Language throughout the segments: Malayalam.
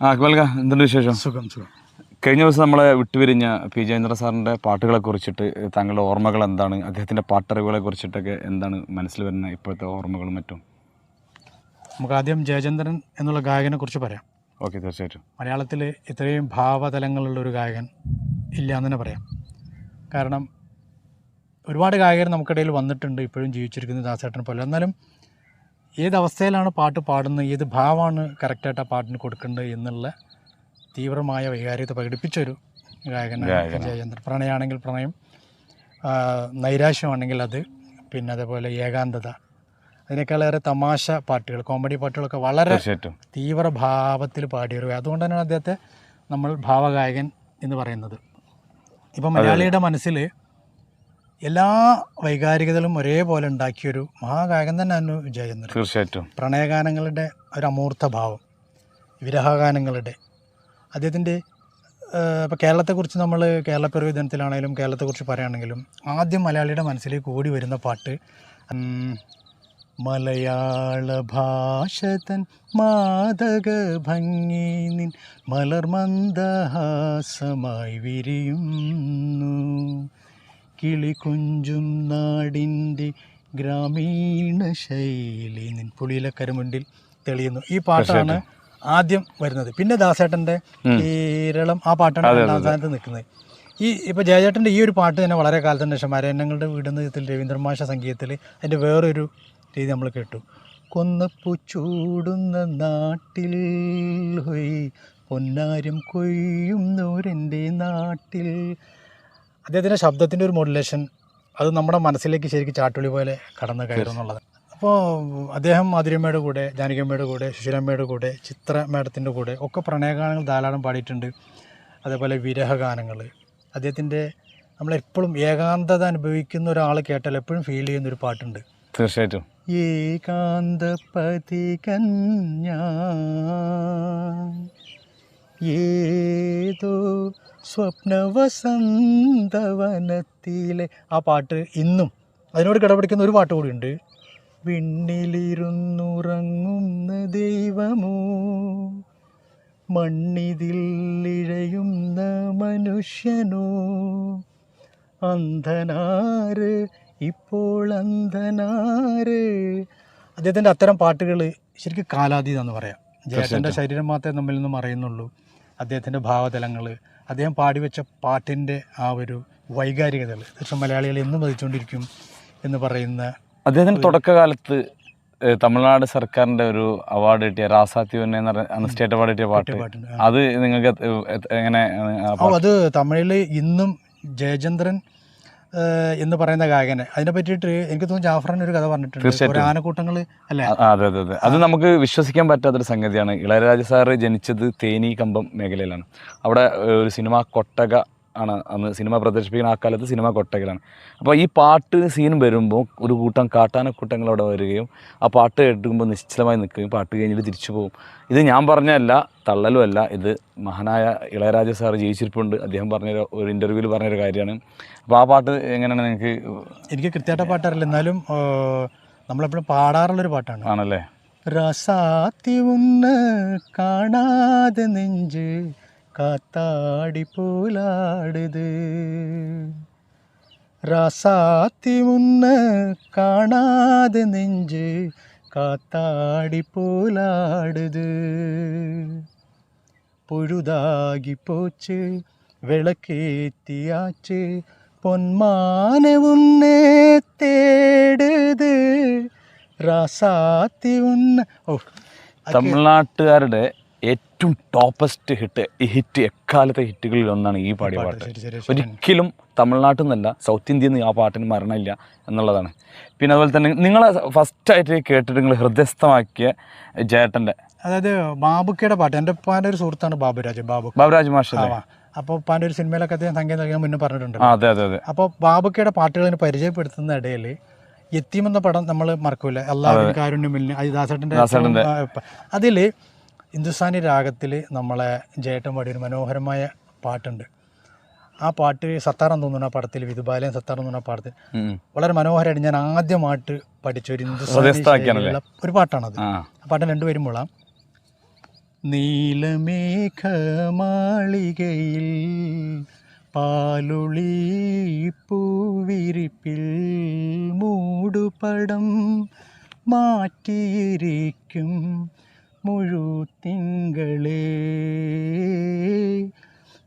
ആ അക്ബൽക എന്തുണ്ട് വിശേഷം? സുഖം സുഖം. കഴിഞ്ഞ ദിവസം നമ്മളെ വിട്ടുപിരിഞ്ഞ പി ജയേന്ദ്ര സാറിന്റെ പാട്ടുകളെ കുറിച്ചിട്ട് താങ്കളുടെ ഓർമ്മകൾ എന്താണ്? അദ്ദേഹത്തിന്റെ പാട്ടറിവുകളെ കുറിച്ചിട്ടൊക്കെ എന്താണ് മനസ്സിൽ വരുന്ന ഇപ്പോഴത്തെ ഓർമ്മകളും മറ്റും? നമുക്ക് ആദ്യം ജയചന്ദ്രൻ എന്നുള്ള ഗായകനെ കുറിച്ച് പറയാം. ഓക്കെ തീർച്ചയായിട്ടും. മലയാളത്തിൽ ഇത്രയും ഭാവതലങ്ങളുള്ള ഒരു ഗായകൻ ഇല്ല എന്ന് തന്നെ പറയാം. കാരണം ഒരുപാട് ഗായകർ നമുക്കിടയിൽ വന്നിട്ടുണ്ട് ഇപ്പോഴും ജീവിച്ചിരിക്കുന്ന ദാസേട്ടൻ പോലെ. എന്നാലും ഏത് അവസ്ഥയിലാണ് പാട്ട് പാടുന്നത്? ഏത് ഭാവമാണ് കറക്റ്റായിട്ട് ആ പാട്ടിന് കൊടുക്കേണ്ടത് എന്നുള്ള തീവ്രമായ വൈകാരികത പ്രകടിപ്പിച്ചൊരു ഗായകനാണ്. ജയചന്ദ്രൻ പ്രണയമാണെങ്കിൽ പ്രണയം നൈരാശ്യമാണെങ്കിൽ അത് പിന്നെ അതേപോലെ ഏകാന്തത. അതിനേക്കാളേറെ തമാശ പാട്ടുകൾ കോമഡി പാട്ടുകളൊക്കെ വളരെ തീവ്രഭാവത്തിൽ തീവ്ര ഭാവത്തിൽ പാടിയൊരു അതുകൊണ്ട് തന്നെയാണ് അദ്ദേഹത്തെ നമ്മൾ ഭാവഗായകൻ എന്ന് പറയുന്നത്. ഇപ്പം മലയാളിയുടെ മനസ്സിൽ എല്ലാ വൈകാരികതകളും ഒരേപോലെ ഉണ്ടാക്കിയൊരു മഹാഗായകൻ തന്നെ അന്ന് ജയചന്ദ്രൻ തീർച്ചയായിട്ടും. പ്രണയഗാനങ്ങളുടെ ഒരു അമൂർത്ത ഭാവം വിരഹഗാനങ്ങളുടെ. അദ്ദേഹത്തിന്റെ ഇപ്പോൾ കേരളത്തെക്കുറിച്ച് നമ്മൾ കേരളപ്പിറവി ദിനത്തിലാണെങ്കിലും കേരളത്തെക്കുറിച്ച് പറയുകയാണെങ്കിലും ആദ്യം മലയാളിയുടെ മനസ്സിലേക്ക് ഓടി വരുന്ന പാട്ട് മലയാള ഭാഷ തൻ മാതക ഭംഗി നിൻ മലർമന്ദഹാസമായി വിരിയുന്നു. കിളികുഞ്ചും നാടിന്റെ ഗ്രാമീണ ശൈലി. നിൻ പുളിയിലക്കരമുണ്ടിൽ തെളിയുന്നു. ഈ പാട്ടാണ് ആദ്യം വരുന്നത്. പിന്നെ ദാസേട്ടന്റെ കേരളം ആ പാട്ടാണ് രണ്ടാം സ്ഥാനത്ത് നിൽക്കുന്നത്. ഈ ഇപ്പോൾ ജയചേട്ടന്റെ ഈ ഒരു പാട്ട് തന്നെ വളരെ കാലത്തിന് ശേഷം മരയന്നങ്ങളുടെ വീടുന്നതിൽ രവീന്ദ്രമാഷ സംഗീതത്തിൽ അതിന്റെ വേറൊരു രീതി നമ്മൾ കേട്ടു. കൊന്നപ്പൂച്ചൂടുന്ന നാട്ടിൽ പൊന്നാരും പൊന്നാരം കൊയ്യുന്നവരെന്റെ നാട്ടിൽ അദ്ദേഹത്തിന്റെ ശബ്ദത്തിന്റെ ഒരു മോഡുലേഷൻ അത് നമ്മുടെ മനസ്സിലേക്ക് ശരിക്കും ചാട്ടുളി പോലെ കടന്നു കയറും എന്നുള്ളത് അപ്പോൾ അദ്ദേഹം മാധുര്യമ്മയുടെ കൂടെ ജാനകിയമ്മയുടെ കൂടെ സുശീലമ്മയുടെ കൂടെ ചിത്ര മേഡത്തിന്റെ കൂടെ ഒക്കെ പ്രണയഗാനങ്ങൾ ധാരാളം പാടിയിട്ടുണ്ട്. അതേപോലെ വിരഹഗാനങ്ങൾ. അദ്ദേഹത്തിന്റെ നമ്മളെപ്പോഴും ഏകാന്തത അനുഭവിക്കുന്ന ഒരാൾ കേട്ടാൽ എപ്പോഴും ഫീൽ ചെയ്യുന്ന ഒരു പാട്ടുണ്ട്. തീർച്ചയായിട്ടും. ഏകാന്തപതി കന്യാ ഏതോ സ്വപ്നവസന്തവനത്തിലെ ആ പാട്ട് ഇന്നും അതിനോട് കിടപിടിക്കുന്ന ഒരു പാട്ട് കൂടിയുണ്ട്. വിണ്ണിലിരുന്നുറങ്ങുന്ന ദൈവമോ മണ്ണിതിൽ ഇഴയുന്ന മനുഷ്യനോ അന്ധനാര് ഇപ്പോൾ അന്ധനാര്? അദ്ദേഹത്തിന്റെ അത്തരം പാട്ടുകൾ ശരിക്കും കാലാതീതാന്ന് പറയാം. ജയത്തിന്റെ ശരീരം മാത്രമേ നമ്മിൽ നിന്നും അറിയുന്നുള്ളൂ. അദ്ദേഹത്തിന്റെ ഭാവതലങ്ങൾ അദ്ദേഹം പാടിവെച്ച പാട്ടിന്റെ ആ ഒരു വൈകാരികതകൾ തീർച്ചയായും മലയാളികൾ എന്നും വധിച്ചുകൊണ്ടിരിക്കും എന്ന് പറയുന്ന അദ്ദേഹത്തിന് തുടക്കകാലത്ത് തമിഴ്നാട് സർക്കാരിന്റെ ഒരു അവാർഡ് കിട്ടിയ എന്ന് പറഞ്ഞ സ്റ്റേറ്റ് അവാർഡ് കിട്ടിയ പാട്ട്. അത് നിങ്ങൾക്ക് എങ്ങനെ അത് തമിഴിൽ ഇന്നും ജയചന്ദ്രൻ എന്ന് പറയുന്ന ഗായകനെ അതിനെ പറ്റിയിട്ട് എനിക്ക് തോന്നുന്നു ജാഫറിന് ഒരു കഥ പറഞ്ഞിട്ടുണ്ട്. ആനക്കൂട്ടങ്ങൾ അല്ലേ? അതെ അതെ അതെ. അത് നമുക്ക് വിശ്വസിക്കാൻ പറ്റാത്തൊരു സംഗതിയാണ്. ഇളയരാജ സാറ് ജനിച്ചത് തേനി കമ്പം മേഖലയിലാണ്. അവിടെ ഒരു സിനിമ കൊട്ടക ആണ് അന്ന് സിനിമ പ്രദർശിപ്പിക്കുന്ന ആ കാലത്ത് സിനിമ കൊട്ടകളാണ് അപ്പോൾ ഈ പാട്ട് സീൻ വരുമ്പോൾ ഒരു കൂട്ടം കാട്ടാനക്കൂട്ടങ്ങൾ അവിടെ വരികയും ആ പാട്ട് കേട്ടുമ്പോൾ നിശ്ചലമായി നിൽക്കുകയും പാട്ട് കഴിഞ്ഞിട്ട് തിരിച്ചു പോകും. ഇത് ഞാൻ പറഞ്ഞതല്ല തള്ളലും അല്ല ഇത് മഹാനായ ഇളയരാജ സാർ ജീവിച്ചിരിപ്പുണ്ട്. അദ്ദേഹം പറഞ്ഞൊരു ഒരു ഇന്റർവ്യൂവിൽ പറഞ്ഞൊരു കാര്യമാണ്. അപ്പോൾ ആ പാട്ട് എങ്ങനെയാണ് നിങ്ങൾക്ക് എനിക്ക് കൃത്യമായിട്ട് പാട്ടറിയില്ല. എന്നാലും നമ്മളെപ്പോഴും പാടാറുള്ളൊരു പാട്ടാണ്. ആണല്ലേ? റസാത്തി ഒന്ന് കാണാതെ നെഞ്ച് കാത്താടി പോലാടുത് റസാത്തി ഒന്ന് കാണാതെ നെഞ്ച് കാത്താടി പോലാടുത് പൊഴുതാകി പോച്ച് വിളക്കേത്തിയാച്ച് പൊന്മാനെ ഉന്നേ തേടുത് റാസാത്തി ഉന്ന ഓ തമിഴ്നാട്ടുകാരുടെ ഏറ്റവും ടോപ്പസ്റ്റ് ഹിറ്റ് ഈ ഹിറ്റ് എക്കാലത്തെ ഹിറ്റുകളിൽ ഒന്നാണ് ഈ പാടിയ പാട്ട്. ഒരിക്കലും തമിഴ്നാട്ടിൽ നിന്നല്ല സൗത്ത് ഇന്ത്യയിൽ നിന്ന് ആ പാട്ടിന് മരണമില്ല എന്നുള്ളതാണ്. പിന്നെ അതുപോലെ തന്നെ നിങ്ങളെ ഫസ്റ്റായിട്ട് കേട്ടിട്ട് നിങ്ങൾ ഹൃദയസ്ഥമാക്കിയ ജേട്ടന്റെ അതായത് ബാബുക്കയുടെ പാട്ട്. എന്റെ ഉപ്പാന്റെ ഒരു സുഹൃത്താണ് ബാബുരാജ് ബാബു. ബാബുരാജ് മാഷ അപ്പോൾ ഉപ്പാന്റെ ഒരു സിനിമയിലൊക്കെ അദ്ദേഹം സംഗീതം നൽകാൻ മുന്നേ പറഞ്ഞിട്ടുണ്ട്. അതെ അതെ അതെ. അപ്പോൾ ബാബുക്കയുടെ പാട്ടുകളിന് പരിചയപ്പെടുത്തുന്ന ഇടയിൽ യത്തീം എന്ന പടം നമ്മൾ മറക്കൂല. എല്ലാവരും കാരുണ്യമില്ല അത് ദാസേട്ടന്റെ. അതിൽ ഹിന്ദുസ്ഥാനി രാഗത്തിൽ നമ്മളെ ജേട്ടൻ പാടിയ ഒരു മനോഹരമായ പാട്ടുണ്ട്. ആ പാട്ട് സത്താറം തോന്നുന്ന പടത്തിൽ വിധുബാലയം സത്താറം തോന്നുന്ന പാടത്തിൽ. വളരെ മനോഹരമായിട്ട് ഞാൻ ആദ്യമായിട്ട് പഠിച്ച ഒരു ഹിന്ദുസ്ഥാനി? ഒരു പാട്ടാണത്. ആ. പാട്ട് രണ്ടുപേരും മുളാം നീലമേഘമാളികയിൽ പാലൊളി പൂവിരിപ്പിൽ മൂടുപടം മാറ്റിയിരിക്കും മുഴുത്തിങ്കളേ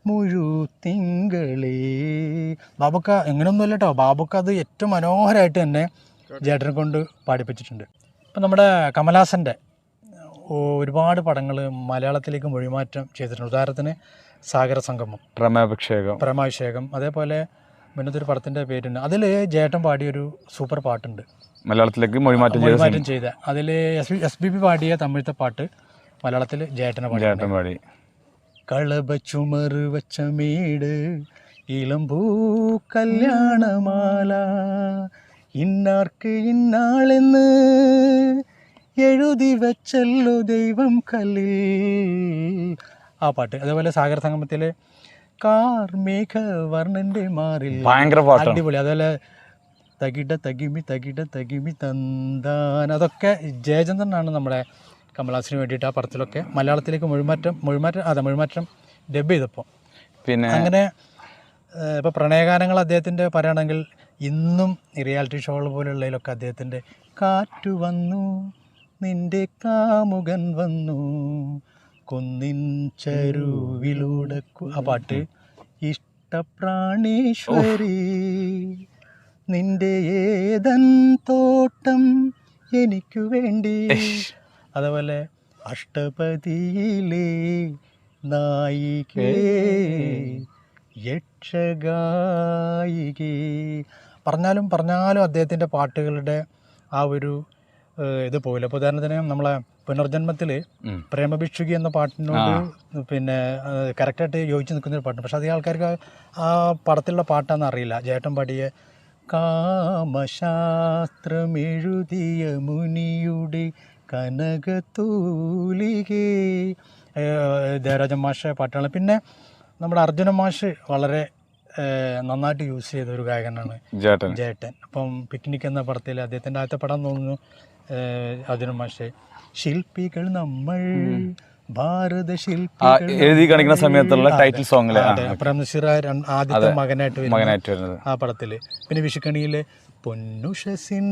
മുഴുത്തിങ്കളേ ബാബുക്ക എങ്ങനെയൊന്നുമില്ല കേട്ടോ ബാബുക്ക അത് ഏറ്റവും മനോഹരമായിട്ട് തന്നെ ജേട്ടനെ കൊണ്ട് പാടിപ്പിച്ചിട്ടുണ്ട്. ഇപ്പം നമ്മുടെ കമലാസന്റെ ഒരുപാട് പടങ്ങൾ മലയാളത്തിലേക്ക് മൊഴിമാറ്റം ചെയ്തിട്ടുണ്ട്. ഉദാഹരണത്തിന് സാഗര സംഗമം പ്രമാഭിഷേകം. പ്രമാഭിഷേകം അതേപോലെ മുന്നത്തൊരു പടത്തിന്റെ പേരുണ്ട്. അതിൽ ജേട്ടൻ പാടിയൊരു സൂപ്പർ പാട്ടുണ്ട്. മലയാളത്തിലേക്ക് മൊഴിമാറ്റം ചെയ്ത മൊഴിമാറ്റം ചെയ്ത. അതിൽ S B S B P പാടിയ തമിഴത്തെ പാട്ട് മലയാളത്തിൽ ജേട്ടനെ പാടി. ചേട്ടൻ പാടി. കളബ ചുമറ് വച്ച മേട് ഇളമ്പൂ കല്യാണമാല ഇന്നാർക്ക് ഇന്നാളെന്ന് എഴുതി വെച്ചല്ലോ ദൈവം കല്ലിൽ. ആ പാട്ട്. അതേപോലെ സാഗർ സംഗമത്തിലെ കാർമേഘ വർണന്റെ മാറിൽ. ഭയങ്കര പാട്ടാണ്. അടിപൊളി. അതുപോലെ തകിട തകിമി തകിട തകിമി തന്താൻ. അതൊക്കെ ജയചന്ദ്രനാണ് നമ്മുടെ കമലാസിന് വേണ്ടിയിട്ട് ആ പടത്തിലൊക്കെ മലയാളത്തിലേക്ക് മൊഴിമാറ്റം മൊഴിമാറ്റം അതെ മൊഴിമാറ്റം ഡബ് ചെയ്തപ്പോൾ. പിന്നെ അങ്ങനെ ഇപ്പോൾ പ്രണയഗാനങ്ങൾ അദ്ദേഹത്തിന്റെ പറയുകയാണെങ്കിൽ ഇന്നും റിയാലിറ്റി ഷോകൾ പോലുള്ളതിലൊക്കെ അദ്ദേഹത്തിന്റെ കാറ്റു വന്നു നിന്റെ കാമുകൻ വന്നു കൊന്നിൻ ചരുവിലൂടെ ആ പാട്ട് ഇഷ്ടപ്രാണീശ്വരി. നിന്റെ ഏതൻ തോട്ടം എനിക്കു വേണ്ടി. അതേപോലെ അഷ്ടപതിയിലെ നായികേ യക്ഷഗായികേ. പറഞ്ഞാലും പറഞ്ഞാലും അദ്ദേഹത്തിന്റെ പാട്ടുകളുടെ ആ ഒരു ഇത് പോയില്ല അപ്പോൾ ഉദാഹരണത്തിന് നമ്മളെ പുനർജന്മത്തിൽ. പ്രേമഭിക്ഷുകി എന്ന പാട്ടിനോട് പിന്നെ കറക്റ്റായിട്ട് യോജിച്ച് നിൽക്കുന്ന ഒരു പാട്ടുണ്ട് പക്ഷെ അധികം ആൾക്കാർക്ക് ആ പടത്തിലുള്ള പാട്ടാണെന്ന് അറിയില്ല. ജേട്ടൻ പാടിയ കാമശാസ്ത്രമെഴുതിയ മുനിയുടെ കനകത്തൂലികേ. ദേവരാജൻ മാഷ പാട്ടാണ് പിന്നെ നമ്മുടെ അർജുന മാഷ് വളരെ നന്നായിട്ട് യൂസ് ചെയ്ത ഒരു ഗായകനാണ് ജേട്ടൻ. ജേട്ടൻ. അപ്പം പിക്നിക് എന്ന പടത്തിൽ അദ്ദേഹത്തിന്റെ ആദ്യത്തെ പടം തോന്നുന്നു അർജുന മാഷെ. ശില്പികൾ നമ്മൾ എഴുതി കാണിക്കുന്ന സമയത്തുള്ള ടൈറ്റിൽ സോങ് അതെ. പ്രേം നസീർ ആദ്യത്തെ മകനായിട്ട് മകനായിട്ട് വരുന്നത്. ആ പടത്തിൽ പിന്നെ വിഷുക്കണിയിലെ പൊന്നുഷസിന്നുപവനങ്ങൾ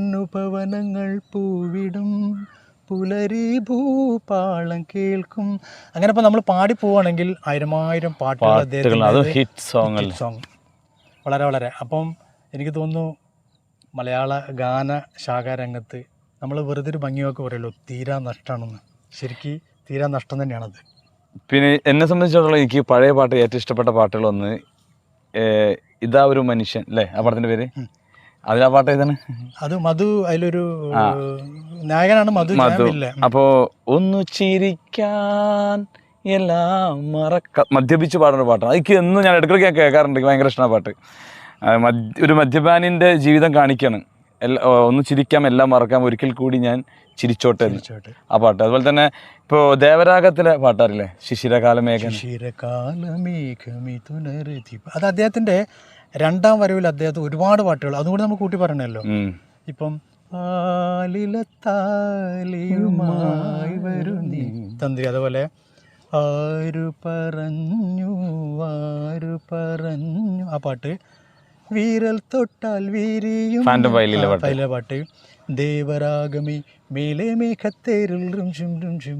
പൂവിടും പുലരി ഭൂപാളം കേൾക്കും. അങ്ങനെ ഇപ്പൊ നമ്മൾ പാടി പോവാണെങ്കിൽ ആയിരമായിരം പാട്ടുകൾ ഹിറ്റ് സോങ് വളരെ വളരെ. അപ്പം എനിക്ക് തോന്നുന്നു മലയാള ഗാന ശാഖാരംഗത്ത് നമ്മൾ വെറുതെ ഒരു ഭംഗിയൊക്കെ പറയുമല്ലോ തീരാ നഷ്ടമാണെന്ന് ശരിക്ക് തീരാ നഷ്ടം തന്നെയാണത്. പിന്നെ എന്നെ സംബന്ധിച്ചിടത്തോളം എനിക്ക് പഴയ പാട്ട് ഏറ്റവും ഇഷ്ടപ്പെട്ട പാട്ടുകളൊന്ന് ഇതാ ഒരു മനുഷ്യൻ അല്ലേ ആ പടത്തിന്റെ പേര്? അതിലാ പാട്ട് ഏതാണ്? അത് മധു അതിലൊരു നായകനാണ് മധു മധു. അപ്പോ ഒന്ന് ചിരിക്കാൻ എല്ലാം മറക്ക മദ്യപിച്ച് പാടുന്ന പാട്ടാണ് എനിക്ക് എന്നും ഞാൻ ഇടയ്ക്കിടയ്ക്ക് ഞാൻ കേൾക്കാറുണ്ട്. ഭയങ്കര ഇഷ്ടമാണ് പാട്ട്. ഒരു മദ്യപാനിന്റെ ജീവിതം കാണിക്കാണ്. ഒന്ന് ചിരിക്കാം എല്ലാം മറക്കാം. ഒരിക്കൽ കൂടി ഞാൻ ചിരിച്ചോട്ടെ ആ പാട്ട്. അതുപോലെ തന്നെ ഇപ്പോ ദേവരാഗത്തിലെ പാട്ടാറില്ലേ? ശിശിരകാലമേഘമിഥുനരതി അത് അദ്ദേഹത്തിന്റെ രണ്ടാം വരവിൽ അദ്ദേഹത്തെ ഒരുപാട് പാട്ടുകൾ അതുകൂടി നമുക്ക് കൂട്ടി പറഞ്ഞല്ലോ. ഇപ്പം ആലിലത്താലിയുമായി തന്ത്രി അതുപോലെ ആരു പറഞ്ഞു ആരു പറഞ്ഞു. ആ പാട്ട് വീരൽ തൊട്ടാൽ വീരിയും. പാട്ടയും Violinലെ പാട്ട്. അതിലെ പാട്ട്. ദേവരാഗമി മേലെ മേഘത്തേരുൾ റും ഷും റും ഷും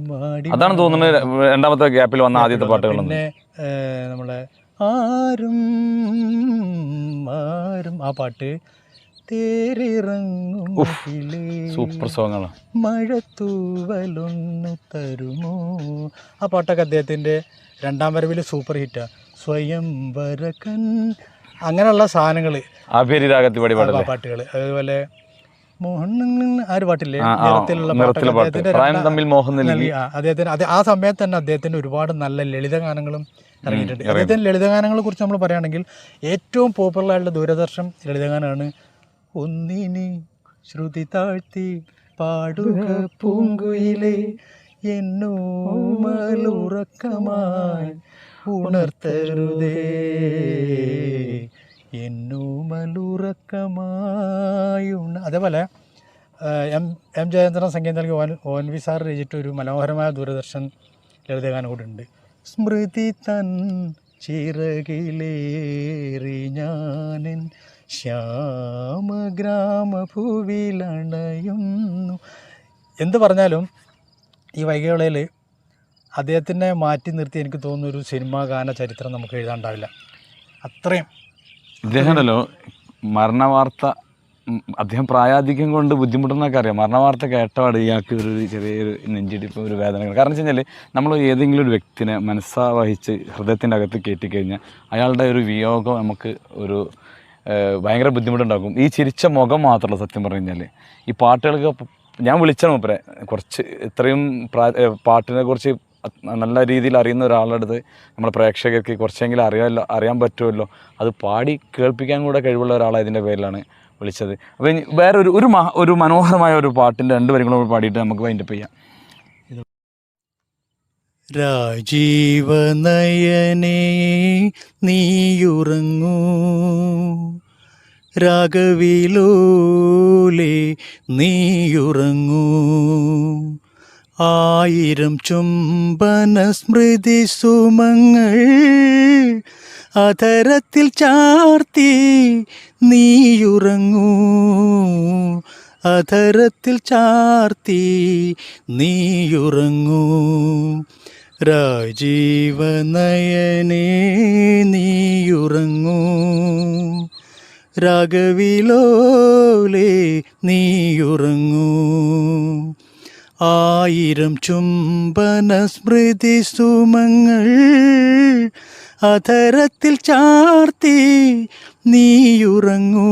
അതാണ് തോന്നുന്നത് രണ്ടാമത്തെ ഗ്യാപ്പിൽ വന്ന ആദ്യത്തെ പാട്ടുകളൊന്നും പിന്നെ ഏർ, നമ്മളെ ആരും ആരും ആ പാട്ട്. തേരിറങ്ങും മുകിലേ, സൂപ്പർ സോങ്ങാണ്. മഴത്തൂവലൊന്നു തരുമോ? ആ പാട്ടൊക്കെ അദ്ദേഹത്തിന്റെ രണ്ടാം വരവിൽ സൂപ്പർ ഹിറ്റാണ് സ്വയംവരകൻ അങ്ങനെയുള്ള സാധനങ്ങൾ പാട്ടുകൾ അതുപോലെ മോഹൻ ആ ഒരു പാട്ടില്ലേ ആ, ആ, നിറത്തിലുള്ള പാട്ട് തമ്മിൽ അദ്ദേഹത്തിന് അത് സമയത്ത് തന്നെ അദ്ദേഹത്തിന്റെ ഒരുപാട് നല്ല ലളിത ഗാനങ്ങളും ഇറങ്ങിയിട്ടുണ്ട്. അദ്ദേഹത്തിന്റെ ലളിത ഗാനങ്ങളെ കുറിച്ച് നമ്മൾ പറയുകയാണെങ്കിൽ ഏറ്റവും പോപ്പുലർ ആയിട്ടുള്ള ദൂരദർശൻ ലളിതഗാനമാണ് ഒന്നിനി ശ്രുതി താഴ്ത്തി പാടുക പൂങ്കുയിലെ എന്നോ മലുറക്കമായി ഉണർത്തരുതേ. എന്നോ മലുറക്കമായി ഉണ അതേപോലെ എം എം ജയചന്ദ്രൻ സംഗീതം നൽകി ഓൻ ഓൻ വി സാർ രചിച്ച ഒരു മനോഹരമായ ദൂരദർശൻ ലളിതഗാനം കൂടെ ഉണ്ട്. സ്മൃതി തൻ ചിറകിലേറി ഞാനൻ ശ്യാമഗ്രാമഭൂവിലണയുന്നു. എന്ത് പറഞ്ഞാലും ഈ വൈകകളയിൽ അദ്ദേഹത്തിനെ മാറ്റി നിർത്തി എനിക്ക് തോന്നുന്ന ഒരു സിനിമാ ഗാന ചരിത്രം നമുക്ക് എഴുതാണ്ടാവില്ല. അത്രയും. ഇദ്ദേഹമല്ലോ മരണവാർത്ത അദ്ദേഹം പ്രായാധിക്യം കൊണ്ട് ബുദ്ധിമുട്ടുന്നൊക്കെ അറിയാം. മരണവാർത്ത കേട്ടപാട് ഇയാൾക്ക് ഒരു ചെറിയൊരു നെഞ്ചിടിപ്പ് ഒരു വേദന കാരണം വെച്ച് കഴിഞ്ഞാൽ നമ്മൾ ഏതെങ്കിലും ഒരു വ്യക്തിനെ മനസ്സാ വഹിച്ച് ഹൃദയത്തിന്റെ അകത്ത് കയറ്റി കഴിഞ്ഞാൽ അയാളുടെ ഒരു വിയോഗം നമുക്ക് ഒരു ഭയങ്കര ബുദ്ധിമുട്ടുണ്ടാക്കും. ഈ ചിരിച്ച മുഖം മാത്രമല്ല സത്യം പറഞ്ഞു കഴിഞ്ഞാൽ ഈ പാട്ടുകൾക്ക് ഞാൻ വിളിച്ചാണ് മൂപ്പരെ കുറച്ച് ഇത്രയും പ്രാ പാട്ടിനെ കുറിച്ച് നല്ല രീതിയിൽ അറിയുന്ന ഒരാളുടെ അടുത്ത് നമ്മുടെ പ്രേക്ഷകർക്ക് കുറച്ചെങ്കിലും അറിയാമല്ലോ അറിയാൻ പറ്റുമല്ലോ. അത് പാടി കേൾപ്പിക്കാൻ കൂടെ കഴിവുള്ള ഒരാളെ ഇതിന്റെ പേരിലാണ് വിളിച്ചത്. അപ്പോൾ വേറെ ഒരു ഒരു ഒരു മനോഹരമായ ഒരു പാട്ടിന്റെ രണ്ട് വരികളും കൂടി പാടിയിട്ട് നമുക്ക് വൈൻഡപ്പ് ചെയ്യാം. രാജീവനയനേ നീയുറങ്ങൂ. രാഘവിലൂലേ നീയുറങ്ങൂ. ആയിരം ചുംബന സ്മൃതി സുമങ്ങൾ അധരത്തിൽ ചാർത്തി നീയുറങ്ങൂ. അധരത്തിൽ ചാർത്തി നീയുറങ്ങൂ. രാജീവനയനേ നീയുറങ്ങൂ. രാഗവിലോലേ നീയുറങ്ങൂ. ആയിരം ചുംബന സ്മൃതി സുമങ്ങൾ അധരത്തിൽ ചാർത്തി നീയുറങ്ങൂ.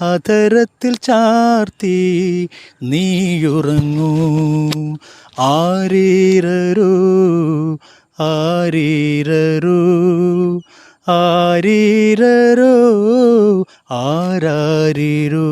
അധരത്തിൽ ചാർത്തി നീയുറങ്ങൂ. ആരീരൂ ആരീരൂ ആരീരരോ ആരാരിരോ.